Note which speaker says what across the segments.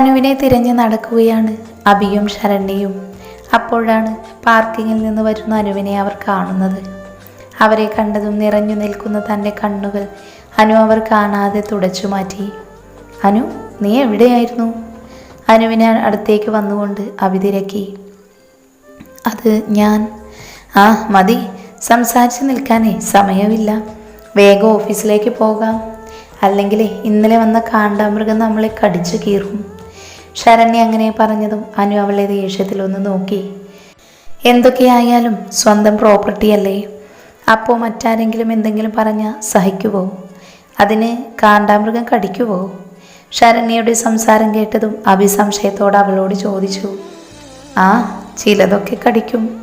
Speaker 1: അനുവിനെ തിരഞ്ഞു നടക്കുകയാണ് അബിയും ശരണ്യയും. അപ്പോഴാണ് പാർക്കിങ്ങിൽ നിന്ന് വരുന്ന അനുവിനെ അവർ കാണുന്നത്. അവരെ കണ്ടതും നിറഞ്ഞു നിൽക്കുന്ന തന്റെ കണ്ണുകൾ അനു അവർ കാണാതെ തുടച്ചു മാറ്റി. അനു നീ എവിടെയായിരുന്നു? അനുവിനെ അടുത്തേക്ക് വന്നുകൊണ്ട് അവി തിരക്കി അത് ഞാൻ. ആ മതി. സംസാരിച്ച് നിൽക്കാനേ സമയമില്ല. വേഗം ഓഫീസിലേക്ക് പോകാം. അല്ലെങ്കിൽ ഇന്നലെ വന്ന കാണ്ടാമൃഗം നമ്മളെ കടിച്ചു കീറും. ശരണ്യ അങ്ങനെ പറഞ്ഞതും അനു അവളെ ദേഷ്യത്തിലൊന്ന് നോക്കി. എന്തൊക്കെയായാലും സ്വന്തം പ്രോപ്പർട്ടി അല്ലേ? അപ്പോൾ മറ്റാരെങ്കിലും എന്തെങ്കിലും പറഞ്ഞാൽ സഹിക്കുവോ? അതിന് കാണ്ടാമൃഗം കടിക്കുവോ? ശരണ്യയുടെ സംസാരം കേട്ടതും അഭിസംശയത്തോടെ അവളോട് ചോദിച്ചു. ആ ചിലതൊക്കെ കടിക്കും.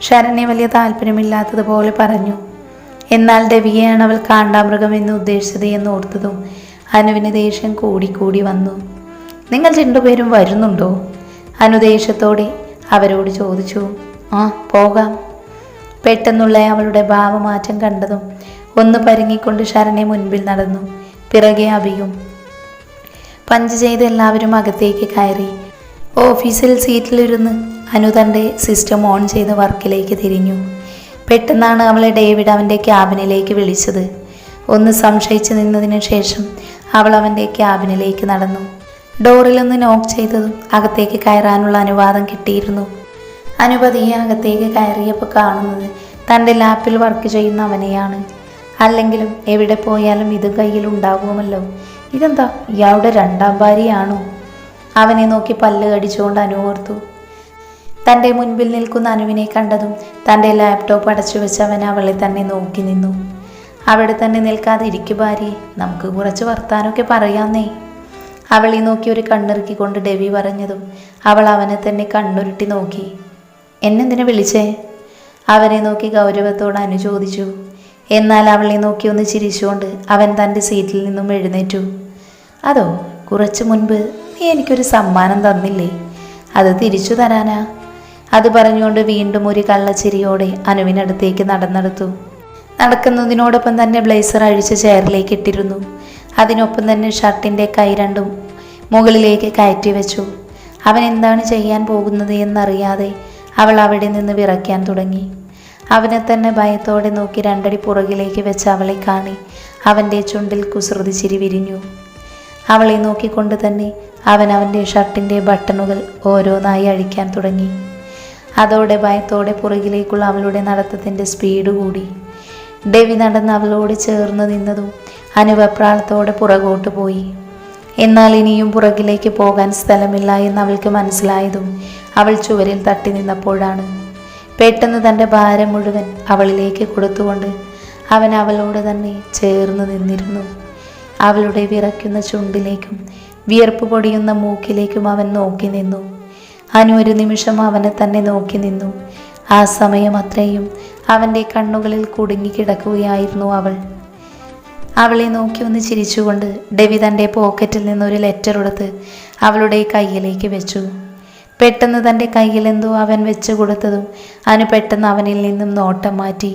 Speaker 1: ശരണ്യ വലിയ താല്പര്യമില്ലാത്തതുപോലെ പറഞ്ഞു. എന്നാൽ രവിയെയാണ് അവൾ കാണ്ടാമൃഗം എന്ന് ഉദ്ദേശിച്ചത് എന്ന് ഓർത്തതും അനുവിന് ദേഷ്യം കൂടിക്കൂടി വന്നു. നിങ്ങൾ രണ്ടുപേരും വരുന്നുണ്ടോ? അനുദേശത്തോടെ അവരോട് ചോദിച്ചു. ആ പോകാം. പെട്ടെന്നുള്ള അവളുടെ ഭാവമാറ്റം കണ്ടതും ഒന്ന് പരുങ്ങിക്കൊണ്ട് ശരണ്യ മുൻപിൽ നടന്നു. പിറകെ അഭിയും പഞ്ച് ചെയ്ത് എല്ലാവരും അകത്തേക്ക് കയറി. ഓഫീസിൽ സീറ്റിലിരുന്ന് അനു തന്റെ സിസ്റ്റം ഓൺ ചെയ്ത് വർക്കിലേക്ക് തിരിഞ്ഞു. പെട്ടെന്നാണ് അവളെ ഡേവിഡ് അവന്റെ ക്യാബിനിലേക്ക് വിളിച്ചത്. ഒന്ന് സംശയിച്ചു നിന്നതിന് ശേഷം അവൾ അവന്റെ ക്യാബിനിലേക്ക് നടന്നു. ഡോറിലൊന്ന് നോക്ക് ചെയ്തതും അകത്തേക്ക് കയറാനുള്ള അനുവാദം കിട്ടിയിരുന്നു. അനുപതിയെ അകത്തേക്ക് കയറിയപ്പോൾ കാണുന്നത് തന്റെ ലാപ്പിൽ വർക്ക് ചെയ്യുന്ന അവനെയാണ്. അല്ലെങ്കിലും എവിടെ പോയാലും ഇത് കയ്യിൽ ഉണ്ടാകുമല്ലോ ഇതെന്താ? ഇയാളുടെ രണ്ടാം ഭാര്യയാണോ? അവനെ നോക്കി പല്ല് കടിച്ചുകൊണ്ട് അനു ഓർത്തു. തന്റെ മുൻപിൽ നിൽക്കുന്ന അനുവിനെ കണ്ടതും തന്റെ ലാപ്ടോപ്പ് അടച്ചു വെച്ച് അവൻ അവളെ തന്നെ നോക്കി നിന്നു. അവിടെ തന്നെ നിൽക്കാതെ ഇരിക്കു ഭാര്യ നമുക്ക് കുറച്ച് വർത്താനമൊക്കെ പറയാന്നേ. അവളെ നോക്കി ഒരു കണ്ണിറുക്കിക്കൊണ്ട് ഡെവി പറഞ്ഞതും അവൾ അവനെ തന്നെ കണ്ണുരുട്ടി നോക്കി. എന്നെന്തിനെ വിളിച്ചേ? അവനെ നോക്കി ഗൗരവത്തോട് അനു ചോദിച്ചു. എന്നാൽ അവളെ നോക്കി ഒന്ന് ചിരിച്ചുകൊണ്ട് അവൻ തന്റെ സീറ്റിൽ നിന്നും എഴുന്നേറ്റു. അതോ കുറച്ചു മുൻപ് നീ എനിക്കൊരു സമ്മാനം തന്നില്ലേ? അത് തിരിച്ചു തരാനാ? അത് പറഞ്ഞുകൊണ്ട് വീണ്ടും ഒരു കള്ളച്ചിരിയോടെ അനുവിനടുത്തേക്ക് നടന്നെടുത്തു. നടക്കുന്നതിനോടൊപ്പം തന്നെ ബ്ലേസർ അഴിച്ച് ചെയറിലേക്ക് ഇട്ടിരുന്നു. അതിനൊപ്പം തന്നെ ഷർട്ടിന്റെ കൈ രണ്ടും മുകളിലേക്ക് കയറ്റി വെച്ചു. അവൻ എന്താണ് ചെയ്യാൻ പോകുന്നത് എന്നറിയാതെ അവൾ അവിടെ നിന്ന് വിറയ്ക്കാൻ തുടങ്ങി. അവനെ തന്നെ ഭയത്തോടെ നോക്കി രണ്ടടി പുറകിലേക്ക് വെച്ച് അവളെ കാണി. അവന്റെ ചുണ്ടിൽ കുസൃതി ചിരി വിരിഞ്ഞു. അവളെ നോക്കിക്കൊണ്ട് തന്നെ അവൻ അവന്റെ ഷർട്ടിന്റെ ബട്ടണുകൾ ഓരോന്നായി അഴിക്കാൻ തുടങ്ങി. അതോടെ ഭയത്തോടെ പുറകിലേക്കുള്ള അവളുടെ നടത്തത്തിന്റെ സ്പീഡ് കൂടി. ഡെവി നടന്ന് അവളോട് ചേർന്ന് നിന്നതും അനുവപ്രാളത്തോടെ പുറകോട്ട് പോയി. എന്നാൽ ഇനിയും പുറകിലേക്ക് പോകാൻ സ്ഥലമില്ല എന്ന് അവൾക്ക് മനസ്സിലായതും അവൾ ചുവരിൽ തട്ടി നിന്നപ്പോഴാണ്. പെട്ടെന്ന് തന്റെ ഭാരം മുഴുവൻ അവളിലേക്ക് കൊടുത്തുകൊണ്ട് അവൻ അവളോട് തന്നെ ചേർന്ന് നിന്നിരുന്നു. അവളുടെ വിറയ്ക്കുന്ന ചുണ്ടിലേക്കും വിയർപ്പ് പൊടിയുന്ന മൂക്കിലേക്കും അവൻ നോക്കി നിന്നു. അനു ഒരു നിമിഷം അവനെ തന്നെ നോക്കി നിന്നു. ആ സമയം അത്രയും അവന്റെ കണ്ണുകളിൽ കുടുങ്ങിക്കിടക്കുകയായിരുന്നു അവൾ. അവളെ നോക്കി ഒന്ന് ചിരിച്ചുകൊണ്ട് ഡെവി തന്റെ പോക്കറ്റിൽ നിന്നൊരു ലെറ്റർ എടുത്ത് അവളുടെ കയ്യിലേക്ക് വെച്ചു. പെട്ടെന്ന് തന്റെ കയ്യിൽ എന്തോ അവൻ വെച്ചു കൊടുത്തതും അനു പെട്ടെന്ന് അവനിൽ നിന്നും നോട്ടം മാറ്റി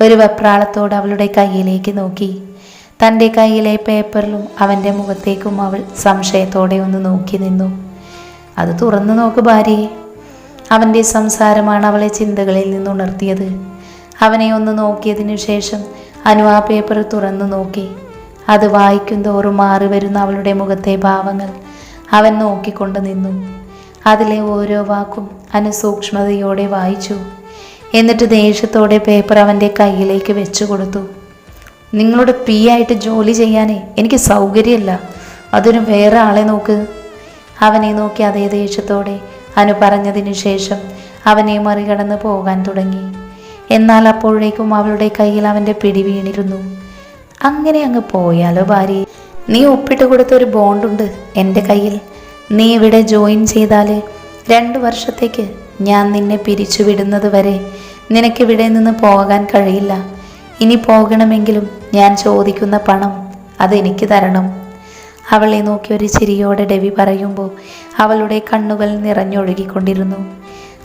Speaker 1: ഒരു വെപ്രാളത്തോട് അവളുടെ കയ്യിലേക്ക് നോക്കി. തന്റെ കയ്യിലെ പേപ്പറിലും അവന്റെ മുഖത്തേക്കും അവൾ സംശയത്തോടെ ഒന്ന് നോക്കി നിന്നു. അത് തുറന്നു നോക്ക് ഭാര്യയെ. അവന്റെ സംസാരമാണ് അവളെ ചിന്തകളിൽ നിന്നുണർത്തിയത് അവനെ ഒന്ന് നോക്കിയതിനു ശേഷം അനു ആ പേപ്പർ തുറന്നു നോക്കി. അത് വായിക്കും തോറും മാറി വരുന്ന അവളുടെ മുഖത്തെ ഭാവങ്ങൾ അവൻ നോക്കിക്കൊണ്ട് നിന്നു. അതിലെ ഓരോ വാക്കും അനു സൂക്ഷ്മതയോടെ വായിച്ചു. എന്നിട്ട് ദേഷ്യത്തോടെ പേപ്പർ അവന്റെ കയ്യിലേക്ക് വെച്ചു കൊടുത്തു. നിങ്ങളുടെ പി ആയിട്ട് ജോലി ചെയ്യാനേ എനിക്ക് സൗകര്യമല്ല. അതിന് വേറെ ആളെ നോക്ക്. അവനെ നോക്കി അതേ ദേഷ്യത്തോടെ അനു പറഞ്ഞതിനു ശേഷം അവനെ മറികടന്ന് പോകാൻ തുടങ്ങി. എന്നാൽ അപ്പോഴേക്കും അവളുടെ കയ്യിൽ അവന്റെ പിടി വീണിരുന്നു. അങ്ങനെ അങ്ങ് പോയാലോ ഭാര്യ? നീ ഒപ്പിട്ട് കൊടുത്ത ഒരു ബോണ്ടുണ്ട് എന്റെ കയ്യിൽ. നീ ഇവിടെ ജോയിൻ ചെയ്താൽ രണ്ട് വർഷത്തേക്ക് ഞാൻ നിന്നെ പിരിച്ചുവിടുന്നത് വരെ നിനക്കിവിടെ നിന്ന് പോകാൻ കഴിയില്ല. ഇനി പോകണമെങ്കിലും ഞാൻ ചോദിക്കുന്ന പണം അതെനിക്ക് തരണം. അവളെ നോക്കി ഒരു ചിരിയോടെ ഡെവി പറയുമ്പോൾ അവളുടെ കണ്ണുകൾ നിറഞ്ഞൊഴുകിക്കൊണ്ടിരുന്നു.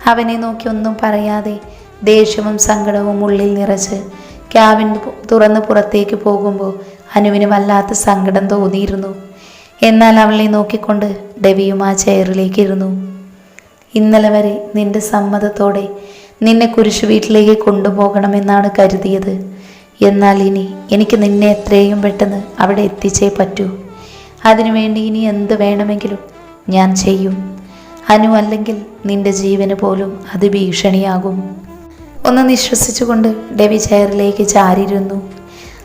Speaker 1: അവനെ നോക്കി ഒന്നും പറയാതെ ദേഷ്യവും സങ്കടവും ഉള്ളിൽ നിറച്ച് ക്യാബിൻ തുറന്ന് പുറത്തേക്ക് പോകുമ്പോൾ അനുവിന് വല്ലാത്ത സങ്കടം തോന്നിയിരുന്നു. എന്നാൽ അവളെ നോക്കിക്കൊണ്ട് ഡെവിയും ആ ചെയറിലേക്ക് ഇരുന്നു. ഇന്നലെ വരെ നിന്റെ സമ്മതത്തോടെ നിന്നെ കുരിശു വീട്ടിലേക്ക് കൊണ്ടുപോകണമെന്നാണ് കരുതിയത്. എന്നാൽ ഇനി എനിക്ക് നിന്നെ എത്രയും പെട്ടെന്ന് അവിടെ എത്തിച്ചേ പറ്റൂ. അതിനുവേണ്ടി ഇനി എന്ത് വേണമെങ്കിലും ഞാൻ ചെയ്യും. അനു അല്ലെങ്കിൽ നിന്റെ ജീവന് പോലും അത് ഭീഷണിയാകും ഒന്ന് നിശ്വസിച്ചുകൊണ്ട് ഡെവി ചെയറിലേക്ക് ചാരിയിരുന്നു.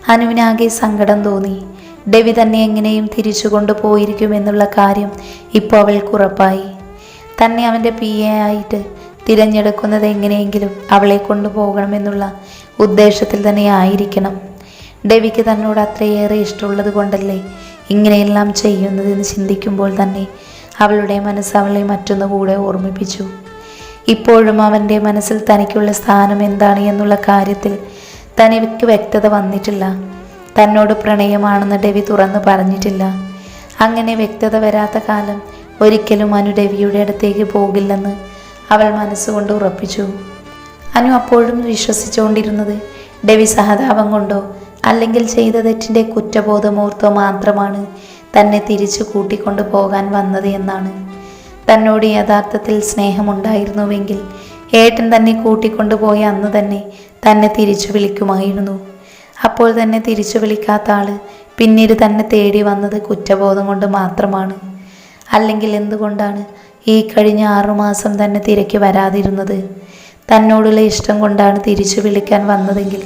Speaker 1: അനുവിനാകെ സങ്കടം തോന്നി. ഡെവി തന്നെ എങ്ങനെയും തിരിച്ചു കൊണ്ടുപോയിരിക്കുമെന്നുള്ള കാര്യം ഇപ്പോൾ അവൾക്ക് ഉറപ്പായി. തന്നെ അവന്റെ പി. എ. ആയിട്ട് തിരഞ്ഞെടുക്കുന്നത് എങ്ങനെയെങ്കിലും അവളെ കൊണ്ടുപോകണമെന്നുള്ള ഉദ്ദേശത്തിൽ തന്നെ ആയിരിക്കണം. ഡെവിക്ക് തന്നോട് അത്രയേറെ ഇഷ്ടമുള്ളത് കൊണ്ടല്ലേ ഇങ്ങനെയെല്ലാം ചെയ്യുന്നതെന്ന് ചിന്തിക്കുമ്പോൾ തന്നെ അവളുടെ മനസ്സവളെ മറ്റൊന്നുകൂടെ മറ്റൊന്നു ഓർമ്മിപ്പിച്ചു. ഇപ്പോഴും അവന്റെ മനസ്സിൽ തനിക്കുള്ള സ്ഥാനം എന്താണ് എന്നുള്ള കാര്യത്തിൽ തനിക്ക് വ്യക്തത വന്നിട്ടില്ല. തന്നോട് പ്രണയമാണെന്ന് ഡെവി തുറന്നു പറഞ്ഞിട്ടില്ല. അങ്ങനെ വ്യക്തത വരാത്ത കാലം ഒരിക്കലും അനു ഡെവിയുടെ അടുത്തേക്ക് പോകില്ലെന്ന് അവൾ മനസ്സുകൊണ്ട് ഉറപ്പിച്ചു. അനു അപ്പോഴും വിശ്വസിച്ചുകൊണ്ടിരുന്നത് ഡെവി സഹതാപം കൊണ്ടോ അല്ലെങ്കിൽ ചെയ്ത തെറ്റിന്റെ കുറ്റബോധമോർത്തോ മാത്രമാണ് തന്നെ തിരിച്ചു കൂട്ടിക്കൊണ്ടു പോകാൻ വന്നത് എന്നാണ്. തന്നോട് യഥാർത്ഥത്തിൽ സ്നേഹമുണ്ടായിരുന്നുവെങ്കിൽ ഏട്ടൻ തന്നെ കൂട്ടിക്കൊണ്ടുപോയ അന്ന് തന്നെ തന്നെ തിരിച്ചു വിളിക്കുമായിരുന്നു. അപ്പോൾ തന്നെ തിരിച്ചു വിളിക്കാത്ത ആൾ പിന്നീട് തന്നെ തേടി വന്നത് കുറ്റബോധം കൊണ്ട് മാത്രമാണ്. അല്ലെങ്കിൽ എന്തുകൊണ്ടാണ് ഈ കഴിഞ്ഞ ആറുമാസം തന്നെ തിരക്ക് വരാതിരുന്നത്? തന്നോടുള്ള ഇഷ്ടം കൊണ്ടാണ് തിരിച്ചു വിളിക്കാൻ വന്നതെങ്കിൽ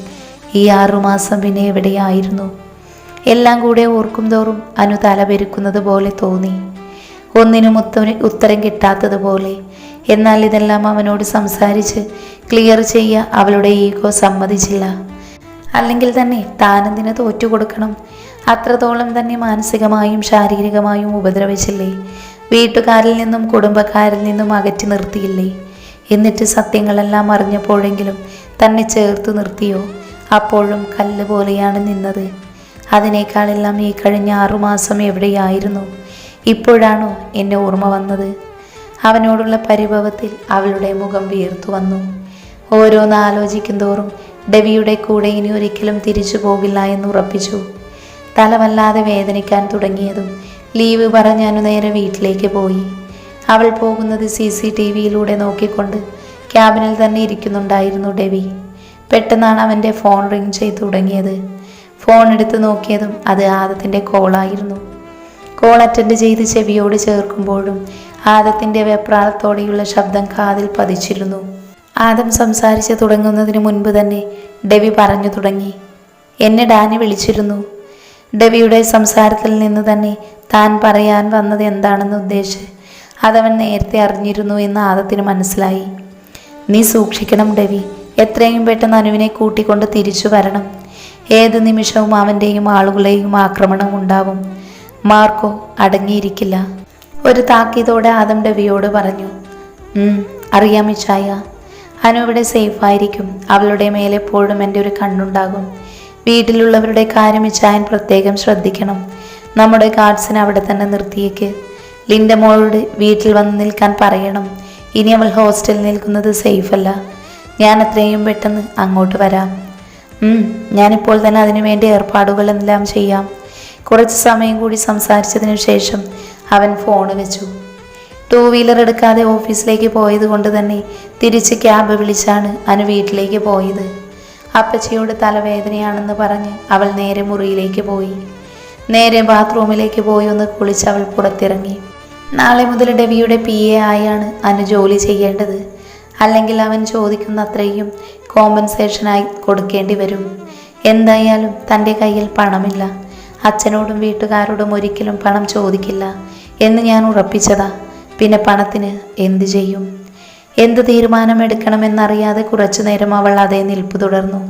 Speaker 1: ഈ ആറുമാസം പിന്നെ എവിടെയായിരുന്നു? എല്ലാം കൂടെ ഓർക്കും തോറും അനു തല പെരുക്കുന്നത് പോലെ തോന്നി. ഒന്നിനും ഉത്തര ഉത്തരം കിട്ടാത്തതുപോലെ. എന്നാൽ ഇതെല്ലാം അവനോട് സംസാരിച്ച് ക്ലിയർ ചെയ്യുക അവളുടെ ഈഗോ സമ്മതിച്ചില്ല. അല്ലെങ്കിൽ തന്നെ താനെന്തിന് തോറ്റു കൊടുക്കണം? അത്രത്തോളം തന്നെ മാനസികമായും ശാരീരികമായും ഉപദ്രവിച്ചില്ലേ? വീട്ടുകാരിൽ നിന്നും കുടുംബക്കാരിൽ നിന്നും അകറ്റി നിർത്തിയില്ലേ? എന്നിട്ട് സത്യങ്ങളെല്ലാം അറിഞ്ഞപ്പോഴെങ്കിലും തന്നെ ചേർത്ത് നിർത്തിയോ? അപ്പോഴും കല്ല് പോലെയാണ് നിന്നത്. അതിനേക്കാളെല്ലാം ഈ കഴിഞ്ഞ ആറുമാസം എവിടെയായിരുന്നു? ഇപ്പോഴാണോ എന്നെ ഓർമ്മ വന്നത്? അവനോടുള്ള പരിഭവത്തിൽ അവളുടെ മുഖം വീർത്തു വന്നു. ഓരോന്ന് ആലോചിക്കും തോറും ഡെവിയുടെ കൂടെ ഇനി ഒരിക്കലും തിരിച്ചു പോകില്ല എന്ന് ഉറപ്പിച്ചു. തലവല്ലാതെ വേദനിക്കാൻ തുടങ്ങിയതും ലീവ് പറഞ്ഞു നേരെ വീട്ടിലേക്ക് പോയി. അവൾ പോകുന്നത് സി സി ടി വിയിലൂടെ നോക്കിക്കൊണ്ട് ക്യാബിനിൽ തന്നെ ഇരിക്കുന്നുണ്ടായിരുന്നു ഡെവി. പെട്ടെന്നാണ് അവന്റെ ഫോൺ റിങ് ചെയ്തു തുടങ്ങിയത്. ഫോൺ എടുത്ത് നോക്കിയതും അത് ആദത്തിന്റെ കോളായിരുന്നു. കോൾ അറ്റൻഡ് ചെയ്ത് ചെവിയോട് ചേർക്കുമ്പോഴും ആദത്തിന്റെ വെപ്രാളത്തോടെയുള്ള ശബ്ദം കാതിൽ പതിച്ചിരുന്നു. ആദം സംസാരിച്ച് തുടങ്ങുന്നതിന് മുൻപ് തന്നെ ഡെവി പറഞ്ഞു തുടങ്ങി. എന്നെ ഡാനി വിളിച്ചിരുന്നു. ഡെവിയുടെ സംസാരത്തിൽ നിന്ന് തന്നെ താൻ പറയാൻ വന്നത് എന്താണെന്ന് ഉദ്ദേശിച്ച് അതവൻ നേരത്തെ അറിഞ്ഞിരുന്നു എന്ന് ആദത്തിന് മനസ്സിലായി. നീ സൂക്ഷിക്കണം ഡെവി. എത്രയും പെട്ടെന്ന് അനുവിനെ കൂട്ടിക്കൊണ്ട് തിരിച്ചു വരണം. ഏത് നിമിഷവും അവന്റെയും ആളുകളെയും ആക്രമണം ഉണ്ടാവും. മാർക്കോ അടങ്ങിയിരിക്കില്ല. ഒരു താക്കീതോടെ ആദം ഡവിയോട് പറഞ്ഞു "ഉം, അറിയാം മിച്ചായ അനു ഇവിടെ സേഫായിരിക്കും അവളുടെ മേലെ എപ്പോഴും എന്റെ ഒരു കണ്ണുണ്ടാകും. വീട്ടിലുള്ളവരുടെ കാര്യം ഇച്ചായൻ പ്രത്യേകം ശ്രദ്ധിക്കണം. നമ്മുടെ ഗാർഡ്സിനെ അവിടെ തന്നെ നിർത്തിയേക്ക്. ലിൻഡ മോളോട് വീട്ടിൽ വന്ന് നിൽക്കാൻ പറയണം. ഇനി അവൾ ഹോസ്റ്റലിൽ നിൽക്കുന്നത് സേഫല്ല ഞാൻ എത്രയും പെട്ടെന്ന് അങ്ങോട്ട് വരാം. ഞാനിപ്പോൾ തന്നെ അതിനുവേണ്ടി ഏർപ്പാടുകളെല്ലാം ചെയ്യാം. കുറച്ച് സമയം കൂടി സംസാരിച്ചതിനു ശേഷം അവൻ ഫോൺ വെച്ചു. ടൂ വീലർ എടുക്കാതെ ഓഫീസിലേക്ക് പോയത് കൊണ്ട് തന്നെ തിരിച്ച് ക്യാബ് വിളിച്ചാണ് അനു വീട്ടിലേക്ക് പോയത്. അപ്പച്ചിയോട് തലവേദനയാണെന്ന് പറഞ്ഞ് അവൾ നേരെ മുറിയിലേക്ക് പോയി. നേരെ ബാത്റൂമിലേക്ക് പോയി ഒന്ന് കുളിച്ച് അവൾ പുറത്തിറങ്ങി. നാളെ മുതൽ ഡെവിയുടെ പി എ ആയാണ് അനു ജോലി ചെയ്യേണ്ടത്. അല്ലെങ്കിൽ അവൻ ചോദിക്കുന്ന അത്രയും കോമ്പൻസേഷനായി കൊടുക്കേണ്ടി വരും. എന്തായാലും തന്റെ കയ്യിൽ പണമില്ല. അച്ഛനോടും വീട്ടുകാരോടും ഒരിക്കലും പണം ചോദിക്കില്ല എന്ന് ഞാൻ ഉറപ്പിച്ചതാ. പിന്നെ പണത്തിന് എന്തു ചെയ്യും? എന്ത് തീരുമാനമെടുക്കണമെന്നറിയാതെ കുറച്ചു നേരം അവൾ അതേ നിൽപ്പ് തുടർന്നു.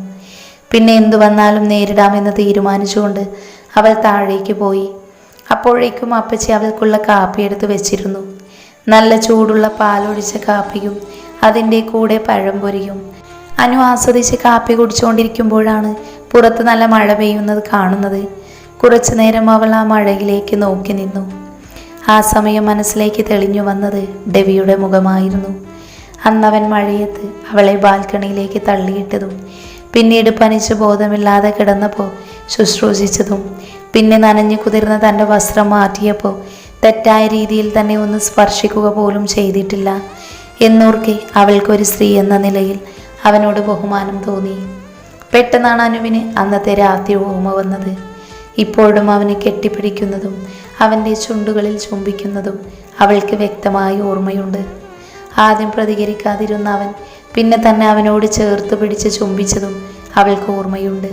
Speaker 1: പിന്നെ എന്തു വന്നാലും നേരിടാമെന്ന് തീരുമാനിച്ചുകൊണ്ട് അവൾ താഴേക്ക് പോയി. അപ്പോഴേക്കും അപ്പച്ചി അവൾക്കുള്ള കാപ്പി എടുത്ത് വെച്ചിരുന്നു. നല്ല ചൂടുള്ള പാലൊഴിച്ച കാപ്പിയും അതിന്റെ കൂടെ പഴംപൊരിയും അനു ആസ്വദിച്ച് കാപ്പി കുടിച്ചുകൊണ്ടിരിക്കുമ്പോഴാണ് പുറത്ത് നല്ല മഴ പെയ്യുന്നത് കാണുന്നത്. കുറച്ചു നേരം അവൾ ആ മഴയിലേക്ക് നോക്കി നിന്നു. ആ സമയം മനസ്സിലേക്ക് തെളിഞ്ഞു വന്നത് ഡെവിയുടെ മുഖമായിരുന്നു. അന്നവൻ മഴയത്ത് അവളെ ബാൽക്കണിയിലേക്ക് തള്ളിയിട്ടതും പിന്നീട് പനിച്ച് ബോധമില്ലാതെ കിടന്നപ്പോൾ ശുശ്രൂഷിച്ചതും പിന്നെ നനഞ്ഞു കുതിർന്ന തന്റെ വസ്ത്രം മാറ്റിയപ്പോൾ തെറ്റായ രീതിയിൽ തന്നെ ഒന്ന് സ്പർശിക്കുക പോലും ചെയ്തിട്ടില്ല എന്നോർക്കെ അവൾക്കൊരു സ്ത്രീ എന്ന നിലയിൽ അവനോട് ബഹുമാനം തോന്നി. പെട്ടെന്നാണ് അനുവിന് അന്നത്തെ രാത്രി ഓർമ്മ വന്നത്. ഇപ്പോഴും അവനെ കെട്ടിപ്പിടിക്കുന്നതും അവന്റെ ചുണ്ടുകളിൽ ചുംബിക്കുന്നതും അവൾക്ക് വ്യക്തമായി ഓർമ്മയുണ്ട്. ആദ്യം പ്രതികരിക്കാതിരുന്ന അവൻ പിന്നെ തന്നെ അവനോട് ചേർത്ത് പിടിച്ച് ചുംബിച്ചതും അവൾക്ക് ഓർമ്മയുണ്ട്.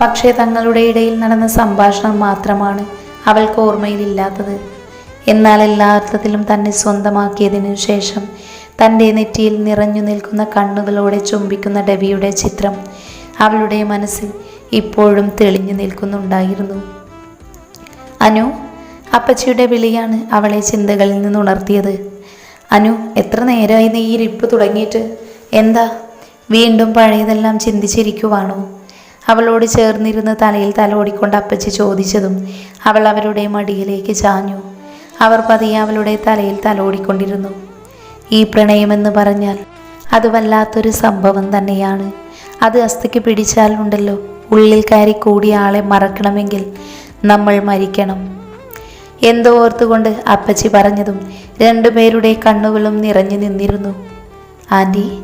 Speaker 1: പക്ഷേ തങ്ങളുടെ ഇടയിൽ നടന്ന സംഭാഷണം മാത്രമാണ് അവൾക്ക് ഓർമ്മയിലില്ലാത്തത്. എന്നാൽ എല്ലാ അർത്ഥത്തിലും തന്നെ സ്വന്തമാക്കിയതിനു ശേഷം തന്റെ നെറ്റിയിൽ നിറഞ്ഞു നിൽക്കുന്ന കണ്ണുകളോടെ ചുംബിക്കുന്ന ഡെബിയുടെ ചിത്രം അവളുടെ മനസ്സിൽ ഇപ്പോഴും തെളിഞ്ഞു നിൽക്കുന്നുണ്ടായിരുന്നു. അനു അപ്പച്ചിയുടെ വിളിയാണ് അവളെ ചിന്തകളിൽ നിന്ന് ഉണർത്തിയത് അനു എത്ര നേരമായി നീ ഇരിപ്പ് തുടങ്ങിയിട്ട്? എന്താ? വീണ്ടും പഴയതെല്ലാം ചിന്തിച്ചിരിക്കുവാണോ? അവളോട് ചേർന്നിരുന്ന് തലയിൽ തലോടിക്കൊണ്ട് അപ്പച്ചി ചോദിച്ചതും അവൾ അവരുടെ മടിയിലേക്ക് ചാഞ്ഞു. അവർ പതിയെ അവളുടെ തലയിൽ തലോടിക്കൊണ്ടിരുന്നു. ഈ പ്രണയമെന്ന് പറഞ്ഞാൽ അത് വല്ലാത്തൊരു സംഭവം തന്നെയാണ്. അത് അസ്ഥിക്ക് പിടിച്ചാൽ ഉണ്ടല്ലോ. ഉള്ളിൽ കയറി കൂടിയ ആളെ മറക്കണമെങ്കിൽ നമ്മൾ മരിക്കണം. എന്തോ ഓർത്തുകൊണ്ട് അപ്പച്ചി പറഞ്ഞതും രണ്ടുപേരുടെ കണ്ണുകളും നിറഞ്ഞു നിന്നിരുന്നു. ആന്റി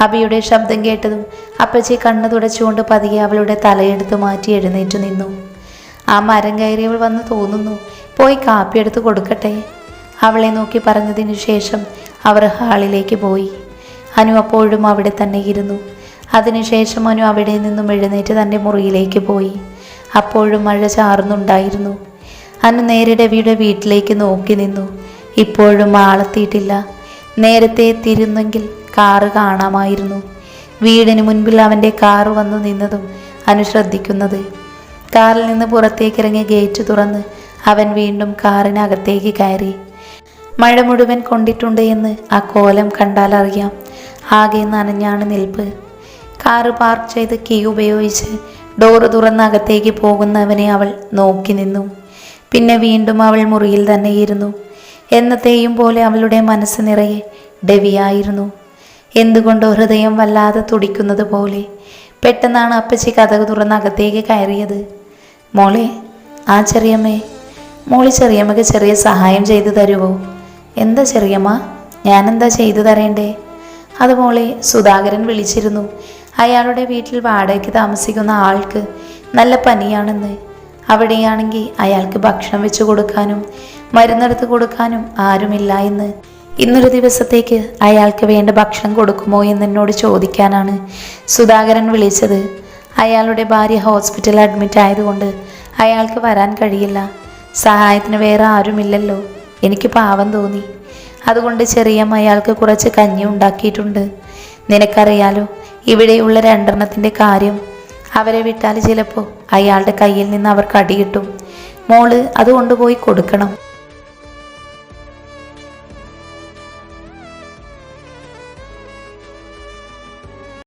Speaker 1: അബിയുടെ ശബ്ദം കേട്ടതും അപ്പച്ചി കണ്ണു തുടച്ചുകൊണ്ട് പതിയെ അവളുടെ തലയെടുത്ത് മാറ്റി എഴുന്നേറ്റ് നിന്നു. ആ മരം കയറിയവൾ വന്ന് തോന്നുന്നു. പോയി കാപ്പിയെടുത്ത് കൊടുക്കട്ടെ. അവളെ നോക്കി പറഞ്ഞതിനു ശേഷം അവർ ഹാളിലേക്ക് പോയി. അനു അപ്പോഴും അവിടെ തന്നെ ഇരുന്നു. അതിനുശേഷം അനു അവിടെ നിന്നും എഴുന്നേറ്റ് തന്റെ മുറിയിലേക്ക് പോയി. അപ്പോഴും മഴ ചാർന്നുണ്ടായിരുന്നു അനു നേരെ രവിയുടെ വീട്ടിലേക്ക് നോക്കി നിന്നു. ഇപ്പോഴും ആളെത്തിയിട്ടില്ല. നേരത്തെ എത്തിയിരുന്നെങ്കിൽ കാറ് കാണാമായിരുന്നു. വീടിന് മുൻപിൽ അവന്റെ കാറ് വന്നു നിന്നതും അനു ശ്രദ്ധിക്കുന്നത്. കാറിൽ നിന്ന് പുറത്തേക്ക് ഇറങ്ങി ഗേറ്റ് തുറന്ന് അവൻ വീണ്ടും കാറിനകത്തേക്ക് കയറി. മഴ മുഴുവൻ കൊണ്ടിട്ടുണ്ട് എന്ന് ആ കോലം കണ്ടാലറിയാം. ആകെ നനഞ്ഞാണ് നിൽപ്പ്. കാറ് പാർക്ക് ചെയ്ത് കീ ഉപയോഗിച്ച് ഡോറ് തുറന്ന് അകത്തേക്ക് പോകുന്നവനെ അവൾ നോക്കി നിന്നു. പിന്നെ വീണ്ടും അവൾ മുറിയിൽ തന്നെ ഇരുന്നു. എന്നത്തെയും പോലെ അവളുടെ മനസ്സ് നിറയെ ഡെവിയായിരുന്നു. എന്തുകൊണ്ടോ ഹൃദയം വല്ലാതെ തുടിക്കുന്നത് പോലെ പെട്ടെന്നാണ് അപ്പച്ചി കഥക് തുറന്ന് അകത്തേക്ക് കയറിയത്. മോളെ ആ ചെറിയമ്മേ മോളി ചെറിയമ്മയ്ക്ക് ചെറിയ സഹായം ചെയ്തു തരുമോ എന്താ ചെറിയമ്മ? ഞാനെന്താ ചെയ്തു തരേണ്ടേ? അത് മോളെ സുധാകരൻ വിളിച്ചിരുന്നു. അയാളുടെ വീട്ടിൽ വാടകയ്ക്ക് താമസിക്കുന്ന ആൾക്ക് നല്ല പനിയാണെന്ന്. അവിടെയാണെങ്കിൽ അയാൾക്ക് ഭക്ഷണം വെച്ചു കൊടുക്കാനും മരുന്നെടുത്ത് കൊടുക്കാനും ആരുമില്ല എന്ന്. ഇന്നൊരു ദിവസത്തേക്ക് അയാൾക്ക് വേണ്ട ഭക്ഷണം കൊടുക്കുമോ എന്ന് എന്നോട് ചോദിക്കാനാണ് സുധാകരൻ വിളിച്ചത്. അയാളുടെ ഭാര്യ ഹോസ്പിറ്റലിൽ അഡ്മിറ്റ് ആയതുകൊണ്ട് അയാൾക്ക് വരാൻ കഴിയില്ല. സഹായത്തിന് വേറെ ആരുമില്ലല്ലോ. എനിക്ക് പാവം തോന്നി. അതുകൊണ്ട് ചെറിയമ്മ അയാൾക്ക് കുറച്ച് കഞ്ഞി ഉണ്ടാക്കിയിട്ടുണ്ട്. നിനക്കറിയാലോ ഇവിടെയുള്ള രണ്ടെണ്ണത്തിന്റെ കാര്യം അവരെ വിട്ടാൽ ചിലപ്പോൾ അയാളുടെ കയ്യിൽ നിന്ന് അവർക്ക് അടി കിട്ടും മോൾ അത് കൊണ്ടുപോയി കൊടുക്കണം.